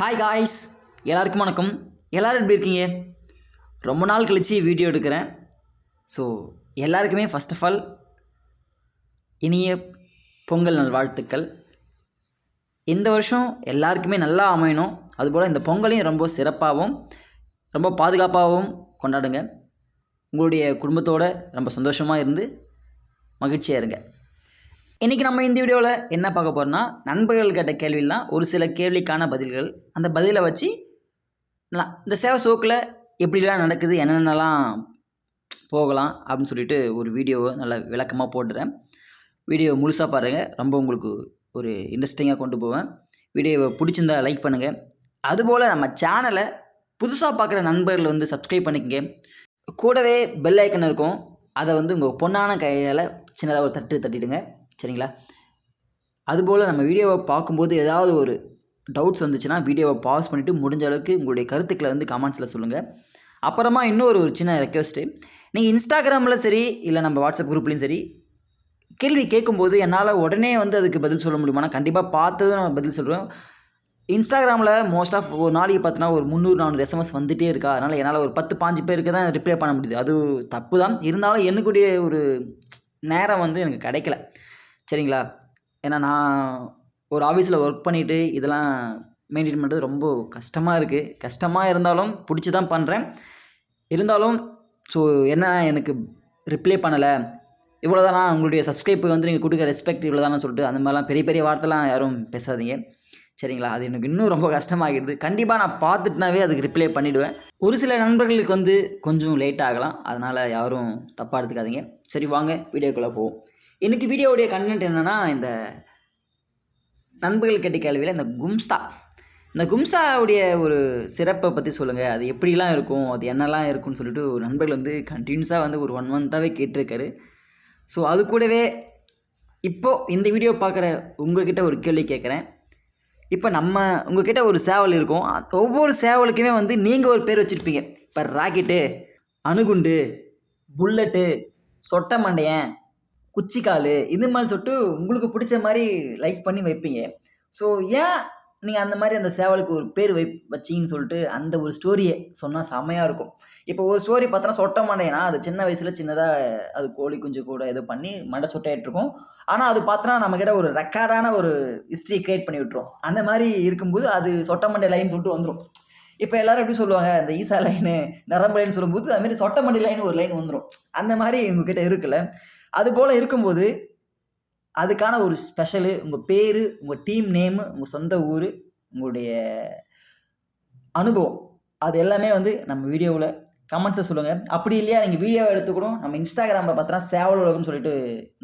Hi guys எல்லாருக்கும் வணக்கம். எல்லோரும் எப்படி இருக்கீங்க? ரொம்ப நாள் கழித்து வீடியோ எடுக்கிறேன். ஸோ எல்லாருக்குமே ஃபஸ்ட் ஆஃப் ஆல் இனிய பொங்கல் நல்வாழ்த்துக்கள். இந்த வருஷம் எல்லாருக்குமே நல்லா அமையணும். அதுபோல் இந்த பொங்கலையும் ரொம்ப சிறப்பாகவும் ரொம்ப பாதுகாப்பாகவும் கொண்டாடுங்க. உங்களுடைய குடும்பத்தோட ரொம்ப சந்தோஷமாக இருந்து மகிழ்ச்சியாக இருங்க. இன்றைக்கி நம்ம இந்த வீடியோவில் என்ன பார்க்க போகிறோம்னா நண்பர்கள் கேட்ட கேள்வியில் ஒரு சில கேள்விக்கான பதில்கள் அந்த பதிலை வச்சு நான் இந்த சேவை சோக்கில் எப்படிலாம் நடக்குது என்னென்னலாம் போகலாம் அப்படின்னு சொல்லிட்டு ஒரு வீடியோவை நல்லா விளக்கமாக போட்டுறேன். வீடியோ முழுசாக பாருங்கள் ரொம்ப உங்களுக்கு ஒரு இன்ட்ரெஸ்டிங்காக கொண்டு போவேன். வீடியோவை பிடிச்சிருந்தா லைக் பண்ணுங்கள் அதுபோல் நம்ம சேனலை புதுசாக பார்க்குற நண்பர்கள் வந்து சப்ஸ்கிரைப் பண்ணிக்கங்க. கூடவே பெல் ஐக்கன் இருக்கும். அதை வந்து உங்கள் பொண்ணான கையால் சின்னதாக ஒரு தட்டு தட்டிடுங்க. சரிங்களா? அதுபோல் நம்ம வீடியோவை பார்க்கும்போது ஏதாவது ஒரு டவுட்ஸ் வந்துச்சுன்னா வீடியோவை பாஸ் பண்ணிவிட்டு முடிஞ்ச அளவுக்கு உங்களுடைய கருத்துக்களை வந்து கமெண்ட்ஸில் சொல்லுங்கள் அப்புறமா இன்னொரு ஒரு சின்ன ரெக்வஸ்ட்டு நீங்கள் இன்ஸ்டாகிராமில் சரி இல்லை நம்ம வாட்ஸ்அப் குரூப்லேயும் சரி கேள்வி கேட்கும்போது என்னால் உடனே வந்து அதுக்கு பதில் சொல்ல முடியுமானா கண்டிப்பாக பார்த்ததும் நான் பதில் சொல்கிறோம் இன்ஸ்டாகிராமில் மோஸ்ட் ஆஃப் ஒரு நாளைக்கு பார்த்தோன்னா ஒரு முந்நூறு நானூறு எஸ்எம்எஸ் வந்துகிட்டே இருக்கா? அதனால் என்னால் ஒரு பத்து பாஞ்சு பேருக்கு தான் ரிப்ளை பண்ண முடியுது. அது தப்பு தான் இருந்தாலும் என்னக்கூடிய ஒரு நேரம் வந்து எனக்கு கிடைக்கல. சரிங்களா? ஏன்னா நான் ஒரு ஆஃபீஸில் ஒர்க் பண்ணிவிட்டு இதெல்லாம் மெயின்டைன் பண்ணுறது ரொம்ப கஷ்டமாக இருக்குது கஷ்டமாக இருந்தாலும் பிடிச்சி தான் பண்ணுறேன் இருந்தாலும் ஸோ என்ன எனக்கு ரிப்ளை பண்ணலை? இவ்வளோ தானா உங்களுடைய சப்ஸ்கிரைப் வந்து நீங்கள் கொடுக்க ரெஸ்பெக்ட் இவ்வளோ தானே சொல்லிட்டு அந்த மாதிரிலாம் பெரிய பெரிய வார்த்தைலாம் யாரும் பேசாதீங்க. சரிங்களா? அது எனக்கு இன்னும் ரொம்ப கஷ்டமாகிடுது. கண்டிப்பாக நான் பார்த்துட்டுனாவே அதுக்கு ரிப்ளை பண்ணிவிடுவேன் ஒரு சில நண்பர்களுக்கு வந்து கொஞ்சம் லேட் ஆகலாம். அதனால் யாரும் தப்பாக எடுத்துக்காதீங்க. சரி வாங்க வீடியோக்குள்ளே போவோம். இன்றைக்கி வீடியோவுடைய கண்டென்ட் என்னென்னா இந்த நண்பர்கள் கேட்ட கேள்வியில் இந்த கும்ஸ்தா இந்த கும்சாவுடைய ஒரு சிறப்பை பற்றி சொல்லுங்கள் அது எப்படிலாம் இருக்கும்? அது என்னெல்லாம் இருக்கும்னு சொல்லிட்டு ஒரு நண்பர்கள் வந்து கண்டினியூஸாக வந்து ஒரு ஒன் மந்த்தாகவே கேட்டிருக்காரு. ஸோ அது கூடவே இப்போது இந்த வீடியோ பார்க்குற உங்ககிட்ட ஒரு கேள்வி கேட்குறேன். இப்போ நம்ம உங்ககிட்ட ஒரு சேவல் இருக்கும். ஒவ்வொரு சேவலுக்குமே வந்து நீங்கள் ஒரு பேர் வச்சுருப்பீங்க. இப்போ ராக்கெட்டு அணுகுண்டு புல்லட்டு சொட்டை மண்டையன் உச்சிக்கால் இது மாதிரி சொல்லிட்டு உங்களுக்கு பிடிச்ச மாதிரி லைக் பண்ணி வைப்பீங்க. ஸோ ஏன் நீங்கள் அந்த மாதிரி அந்த சேவலுக்கு ஒரு பேர் வை வச்சிங்கன்னு சொல்லிட்டு அந்த ஒரு ஸ்டோரியை சொன்னால் செமையாக இருக்கும். இப்போ ஒரு ஸ்டோரி பார்த்தோன்னா சொட்டை மண்டையனா அது சின்ன வயசில் சின்னதாக அது கோழி குஞ்சு கூட இது பண்ணி மண்டை சொட்டாயிட்டுருக்கும் ஆனால் அது பார்த்தோன்னா நம்மக்கிட்ட ஒரு ரெக்கார்டான ஒரு ஹிஸ்ட்ரி க்ரியேட் பண்ணி விட்டுரும். அந்த மாதிரி இருக்கும்போது அது சொட்டை மண்டை லைன் சொல்லிட்டு வந்துடும் இப்போ எல்லாரும் எப்படி சொல்லுவாங்க? இந்த ஈசா லைனு நரம்பு லைன் சொல்லும்போது அதுமாரி மாதிரி சொட்டை லைன் ஒரு லைன் வந்துடும் அந்த மாதிரி உங்ககிட்ட இருக்குல்ல. அது போல் இருக்கும்போது அதுக்கான ஒரு ஸ்பெஷலு உங்கள் பேர் உங்கள் டீம் நேமு உங்கள் சொந்த ஊர் உங்களுடைய அனுபவம் அது எல்லாமே வந்து நம்ம வீடியோவில் கமெண்ட்ஸில் சொல்லுங்கள் அப்படி இல்லையா நீங்கள் வீடியோவை எடுத்துக்கூடும் நம்ம இன்ஸ்டாகிராமில் பார்த்தோன்னா சேவல் உலகம்னு சொல்லிட்டு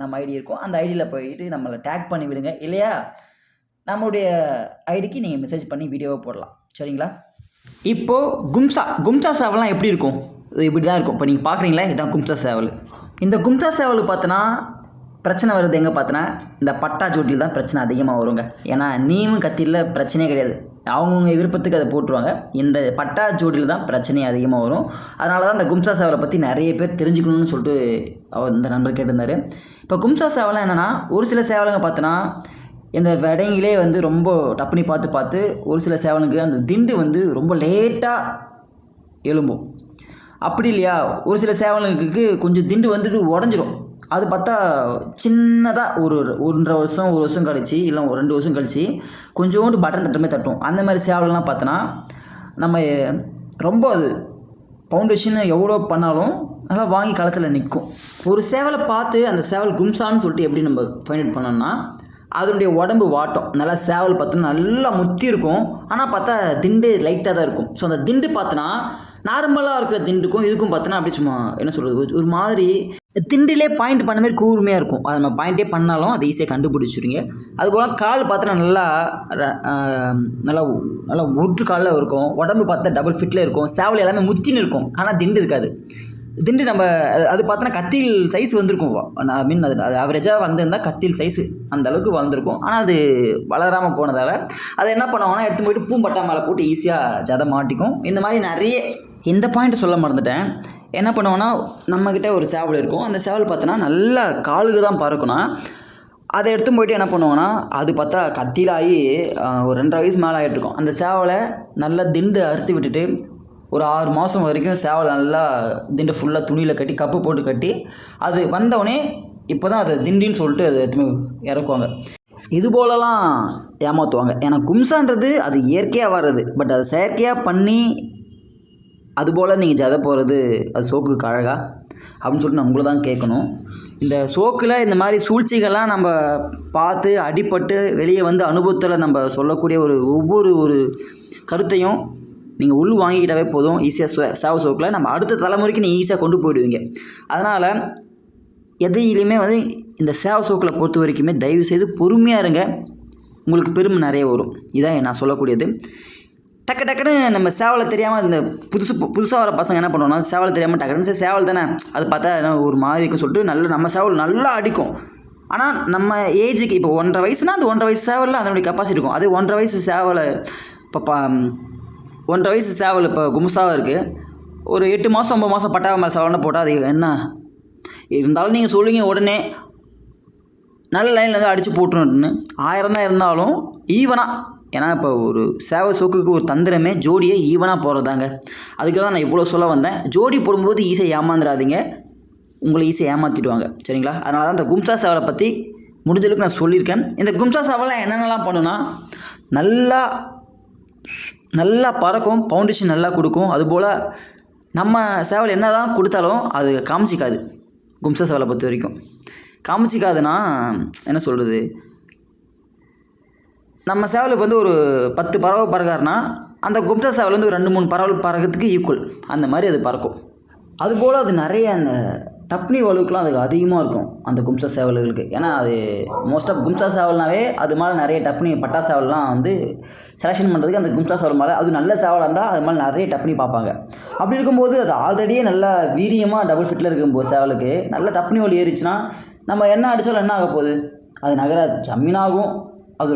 நம்ம ஐடி இருக்கும். அந்த ஐடியில் போயிட்டு நம்மளை டேக் பண்ணி விடுங்க. இல்லையா நம்மளுடைய ஐடிக்கு நீங்கள் மெசேஜ் பண்ணி வீடியோவை போடலாம். சரிங்களா? இப்போது கும்சா கும்சா சேவலாம் எப்படி இருக்கும்? இது இப்படி தான் இருக்கும். இப்போ நீங்கள் பார்க்குறீங்களா? இதுதான் கும்சா சேவல். இந்த கும்சா சேவல் பார்த்தோன்னா பிரச்சனை வருது எங்கே பார்த்தோன்னா இந்த பட்டா ஜோட்டியில் தான் பிரச்சனை அதிகமாக வருங்க. ஏன்னா நீமும் கத்தியில் பிரச்சனையே கிடையாது. அவங்கவுங்க விருப்பத்துக்கு அதை போட்டுருவாங்க. இந்த பட்டா ஜோடியில் தான் பிரச்சனை அதிகமாக வரும். அதனால தான் இந்த கும்சா சேவலை பற்றி நிறைய பேர் தெரிஞ்சுக்கணும்னு சொல்லிட்டு அவர் இந்த நண்பர் கேட்டிருந்தார். இப்போ கும்சா சேவலாம் என்னென்னா ஒரு சில சேவலங்க பார்த்தோன்னா இந்த வெடைங்களே வந்து ரொம்ப டப்புனி பார்த்து பார்த்து ஒரு சில சேவலுக்கு அந்த திண்டு வந்து ரொம்ப லேட்டாக எலும்பும் அப்படி இல்லையா? ஒரு சில சேவலுக்கு கொஞ்சம் திண்டு வந்துட்டு உடஞ்சிரும். அது பார்த்தா சின்னதாக ஒரு ஒன்றரை வருஷம் ஒரு வருஷம் கழிச்சு இல்லை ஒரு ரெண்டு வருஷம் கழிச்சு கொஞ்சோண்டு பட்டன் தட்டமே தட்டும் அந்த மாதிரி சேவலெலாம் பார்த்தோன்னா நம்ம ரொம்ப அது ஃபவுண்டேஷன் எவ்வளோ பண்ணாலும் நல்லா வாங்கி களத்தில் நிற்கும். ஒரு சேவலை பார்த்து அந்த சேவல் கும்சான்னு சொல்லிட்டு எப்படி நம்ம ஃபைண்ட் அவுட் பண்ணோம்னா அதனுடைய உடம்பு வாட்டம். நல்லா சேவல் பார்த்தோன்னா நல்லா முத்தி இருக்கும். ஆனால் பார்த்தா திண்டு லைட்டாக தான் இருக்கும். ஸோ அந்த திண்டு பார்த்தோன்னா நார்மலாக இருக்கிற திண்டுக்கும் இதுக்கும் பார்த்தோன்னா அப்படி சும்மா என்ன சொல்கிறது ஒரு மாதிரி திண்டிலே பாயிண்ட் பண்ண மாதிரி கூர்மையாக இருக்கும். அதை நம்ம பாயிண்ட்டே பண்ணாலும் அதை ஈஸியாக கண்டுபிடிச்சிருங்க. அதுபோல் கால் பார்த்தோன்னா நல்லா நல்லா நல்லா ஒற்று காலில் இருக்கும். உடம்பு பார்த்தா டபுள் ஃபிட்டில் இருக்கும். சேவல் எல்லாமே முத்தின்னு இருக்கும். ஆனால் திண்டு இருக்காது. திண்டு நம்ம அது- பார்த்தோன்னா கத்தில் சைஸ் வந்திருக்கும். ஐ மீன் அது அது ஆவரேஜாக வந்திருந்தால் கத்தில் சைஸு அந்த அளவுக்கு வளர்ந்துருக்கும். ஆனால் அது வளராமல் போனதால் அதை என்ன பண்ணுவாங்கன்னா எடுத்து போயிட்டு பூம்பட்டா மேலே போட்டு ஈஸியாக ஜதை மாட்டிக்கும். இந்த மாதிரி நிறைய இந்த பாயிண்ட் சொல்ல மறந்துட்டேன். என்ன பண்ணுவோன்னா நம்மக்கிட்ட ஒரு சேவல் இருக்கும். அந்த சேவல் பார்த்தோன்னா நல்லா காலுக்கு தான் பறக்கும்னா அதை எடுத்து போயிட்டு என்ன பண்ணுவாங்கன்னா அது பார்த்தா கத்திலாகி ஒரு ரெண்டரை வயசு மேலே ஆகிட்டு இருக்கும். அந்த சேவலை நல்லா திண்டு அறுத்து விட்டுட்டு ஒரு ஆறு மாதம் வரைக்கும் சேவலை நல்லா திண்டு ஃபுல்லாக துணியில் கட்டி கப்பு போட்டு கட்டி அது வந்தவொடனே இப்போ தான் அதை திண்டின்னு சொல்லிட்டு அதை எடுத்துன்னு இறக்குவாங்க. இது போலலாம் ஏமாற்றுவாங்க ஏன்னா கும்சான்றது அது இயற்கையாக வர்றது. பட் அதை செயற்கையாக பண்ணி அதுபோல் நீங்கள் ஜதை போகிறது அது சோக்குக்கு அழகா அப்படின்னு சொல்லிட்டு நான் உங்களை தான் கேட்கணும். இந்த சோக்கில் இந்த மாதிரி சூழ்ச்சிகள்லாம் நம்ம பார்த்து அடிபட்டு வெளியே வந்து அனுபவத்தில் நம்ம சொல்லக்கூடிய ஒரு ஒவ்வொரு ஒரு கருத்தையும் நீங்கள் உள் வாங்கிக்கிட்டாவே போதும். ஈஸியாக சேவ சோக்கில் நம்ம அடுத்த தலைமுறைக்கு நீங்கள் ஈஸியாக கொண்டு போயிடுவீங்க. அதனால் எதையிலையுமே வந்து இந்த சேவ சோக்கில் பொறுத்த வரைக்குமே தயவு செய்து பொறுமையாக இருங்க. உங்களுக்கு பெருமை நிறைய வரும். இதான் நான் சொல்லக்கூடியது. டக்கு டக்குன்னு நம்ம சேவலை தெரியாமல் இந்த புதுசு புதுசாக வர பசங்க என்ன பண்ணுவோம்னா சேவலை தெரியாமல் டக்குன்னு சரி சேவல் தானே. அது பார்த்தா என்ன ஒரு மாதிரி இருக்கும் சொல்லிட்டு நல்ல நம்ம சேவல் நல்லா அடிக்கும். ஆனால் நம்ம ஏஜுக்கு இப்போ ஒன்றரை வயசுனா அது ஒன்றரை வயசு சேவலில் அதனுடைய கெப்பாசிட்டி இருக்கும். அது ஒன்றரை வயசு சேவலை இப்போ பா ஒன்றரை வயசு சேவல் இப்போ கும்சாவாக இருக்குது ஒரு எட்டு மாதம் ஒம்பது மாதம் பட்டாவை மேலே சேவல்னு போட்டால் அது என்ன? இருந்தாலும் நீங்கள் சொல்லுங்க உடனே நல்ல லைனில் வந்து அடித்து போட்டுருன்னு. ஆயிரம் தான் இருந்தாலும் ஈவனாக ஏன்னா இப்போ ஒரு சேவை சோக்குக்கு ஒரு தந்திரமே ஜோடியே ஈவனாக போகிறதாங்க அதுக்கு தான் நான் இவ்வளோ சொல்ல வந்தேன். ஜோடி போடும்போது ஈஸியாக ஏமாந்துடாதீங்க உங்களை ஈஸியாக ஏமாற்றிடுவாங்க சரிங்களா? அதனால தான் இந்த கும்சா சேவலை பற்றி முடிஞ்சளவுக்கு நான் சொல்லியிருக்கேன். இந்த கும்சா சேவலை என்னென்னலாம் பண்ணுன்னா நல்லா நல்லா பறக்கும் ஃபவுண்டேஷன் நல்லா கொடுக்கும். அதுபோல் நம்ம சேவல் என்ன தான் கொடுத்தாலும் அது காமிச்சிக்காது. கும்சா சேவலை பொறுத்த வரைக்கும். காமிச்சிக்காதுன்னா என்ன சொல்கிறது நம்ம சேவலுக்கு வந்து ஒரு பத்து பறவை பறக்காருன்னா அந்த குப்தா சேவல் வந்து ஒரு ரெண்டு மூணு பறவை பறக்கிறதுக்கு ஈக்குவல் அந்த மாதிரி அது பறக்கும். அதுபோல் அது நிறைய அந்த டப்னி வலுக்கெலாம் அதுக்கு அதிகமாக இருக்கும் அந்த கும்சா சேவல்களுக்கு. ஏன்னா அது மோஸ்ட் ஆஃப் கும்சா சேவல்னாவே அது மேலே நிறைய டப்னி பட்டா சேவல்லாம் வந்து செலெக்ஷன் பண்ணுறதுக்கு அந்த கும்சா சேவல் மேலே அது நல்ல சேவலாக இருந்தால் அது மேலே நிறைய டப்னி பார்ப்பாங்க. அப்படி இருக்கும்போது அது ஆல்ரெடியே நல்லா வீரியமாக டபுள் ஃபிட்டில் இருக்கும்போது சேவலுக்கு. நல்ல டப்னி வலி ஏறிச்சுன்னா நம்ம என்ன அடித்தாலும் என்ன ஆக போகுது அது நகராது. ஜம்மீனாகும் அது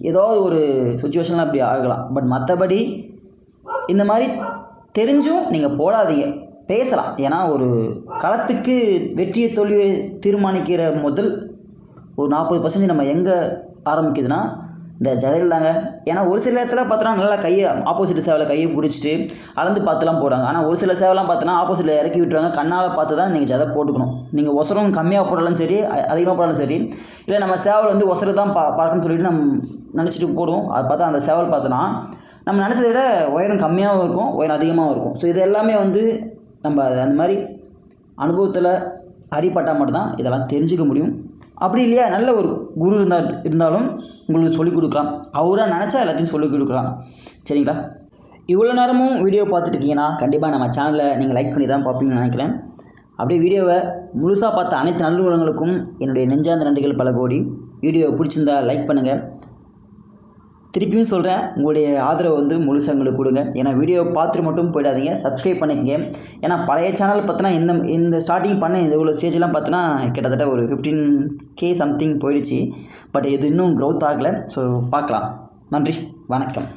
ஏதாவது ஒரு சுச்சுவேஷனில் அப்படி ஆகலாம். பட் மற்றபடி இந்த மாதிரி தெரிஞ்சும் நீங்கள் போடாதீங்க. பேசலாம். ஏன்னா ஒரு களத்துக்கு வெற்றியை தோல்வியை தீர்மானிக்கிற முதல் ஒரு நாற்பது பர்சன்டேஜ் நம்ம எங்கே ஆரம்பிக்குதுன்னா இந்த ஜெயலலிதாங்க ஏன்னா ஒரு சில இடத்துல பார்த்தோன்னா நல்லா கையை ஆப்போசிட் சேவலை கையை பிடிச்சிட்டு அளந்து பார்த்துலாம் போடுறாங்க. ஆனால் ஒரு சில சேவலாம் பார்த்தோன்னா ஆப்போசிட்டில் இறக்கி விட்டுருவாங்க. கண்ணால் பார்த்து தான் நீங்கள் ஜதை போட்டுக்கணும். நீங்கள் ஒசரம் கம்மியாக போடலாம் சரி அதிகமாக போடலாம் சரி இல்லை நம்ம சேவல் வந்து ஒசரம் தான் பா பார்க்கணும்னு சொல்லிட்டு நம்ம நினச்சிட்டு போடுவோம். அது பார்த்தா அந்த சேவல் பார்த்தோன்னா நம்ம நினச்சதை விட உயரம் கம்மியாகவும் இருக்கும் உயரம் அதிகமாகவும் இருக்கும். ஸோ இது எல்லாமே வந்து நம்ம அந்த மாதிரி அனுபவத்தில் அடிப்பட்டால் மட்டும்தான் இதெல்லாம் தெரிஞ்சுக்க முடியும். அப்படி இல்லையா? நல்ல ஒரு குரு இருந்தால் இருந்தாலும் உங்களுக்கு சொல்லிக் கொடுக்கலாம். அவராக நினச்சா எல்லாத்தையும் சொல்லிக் கொடுக்கலாம். சரிங்களா? இவ்வளோ நேரமும் வீடியோ பார்த்துட்ருக்கீங்கன்னா கண்டிப்பாக நம்ம சேனலை நீங்கள் லைக் பண்ணி தான் பார்ப்பீங்கன்னு நினைக்கிறேன். அப்படியே வீடியோவை முழுசாக பார்த்த அனைத்து நல்லுறங்களுக்கும் என்னுடைய நெஞ்சார்ந்த நன்றிகள் பல கோடி. வீடியோ பிடிச்சிருந்தா லைக் பண்ணுங்கள் திருப்பியும் சொல்கிறேன் உங்களுடைய ஆதரவு வந்து முழுசாக எங்களுக்கு கொடுங்க. ஏன்னா வீடியோ பார்த்துட்டு மட்டும் போயிடாதீங்க சப்ஸ்கிரைப் பண்ணிக்கங்க. ஏன்னா பழைய சேனல் பார்த்தோன்னா இந்த இந்த ஸ்டார்டிங் பண்ண இந்த இவ்வளோ ஸ்டேஜ்லாம் பார்த்தோன்னா கிட்டத்தட்ட ஒரு ஃபிஃப்டீன் கே சம்திங் போயிடுச்சு. பட் இது இன்னும் க்ரோத் ஆகலை. ஸோ பார்க்கலாம். நன்றி வணக்கம்.